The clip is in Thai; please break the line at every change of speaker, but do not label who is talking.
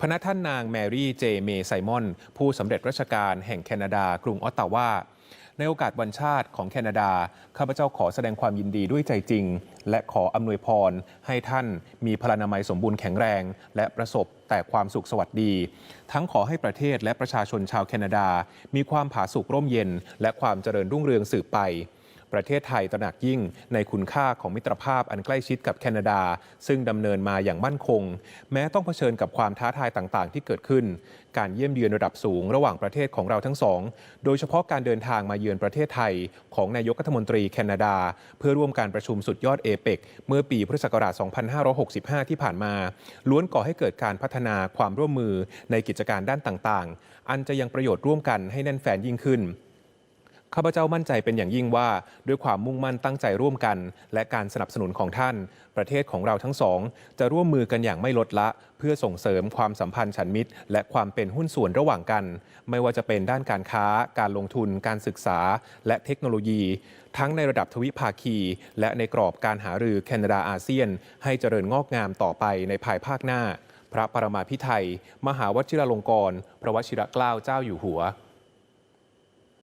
พนักท่านนางแมรี่เจเมไซมอน ผู้สำเร็จราชการแห่งแคนาดากรุงออตตาวาในโอกาสวันชาติของแคนาดา ข้าพเจ้าขอแสดงความยินดีด้วยใจจริง และขออำนวยพร ให้ท่านมีพลานามัยสมบูรณ์แข็งแรง และประสบแต่ความสุขสวัสดี ทั้งขอให้ประเทศและประชาชนชาวแคนาดา มีความผาสุกร่มเย็น และความเจริญรุ่งเรืองสืบไป ประเทศไทยตระหนักยิ่งในคุณค่าของมิตรภาพอันใกล้ชิดกับแคนาดา ซึ่งดำเนินมาอย่างมั่นคง แม้ต้องเผชิญกับความท้าทายต่างๆ ที่เกิดขึ้น การเยี่ยมเยือนระดับสูงระหว่างประเทศของเราทั้งสอง โดยเฉพาะการเดินทางมาเยือนประเทศไทย ของนายกรัฐมนตรีแคนาดา เพื่อร่วมการประชุมสุดยอดเอเปกเมื่อปีพุทธศักราช 2565 ที่ผ่านมา ล้วนก่อให้เกิดการพัฒนาความร่วมมือในกิจการด้านต่างๆ อันจะยังประโยชน์ร่วมกันให้แน่นแฟนยิ่งขึ้น ข้าพเจ้ามั่นใจเป็นอย่างยิ่งว่า ด้วยความมุ่งมั่นตั้งใจร่วมกัน และการสนับสนุนของท่าน ประเทศของเราทั้งสอง จะร่วมมือกันอย่างไม่ลดละ เพื่อส่งเสริมความสัมพันธ์ฉันมิตร และความเป็นหุ้นส่วนระหว่างกัน ไม่ว่าจะเป็นด้านการค้า การลงทุน การศึกษา และเทคโนโลยี ทั้งในระดับทวิภาคี และในกรอบการหารือแคนาดาอาเซียน ให้เจริญงอกงามต่อไปในภายภาคหน้า พระปรมาภิไธยมหาวชิรลงกรณ์พระวชิรเกล้าเจ้าอยู่หัว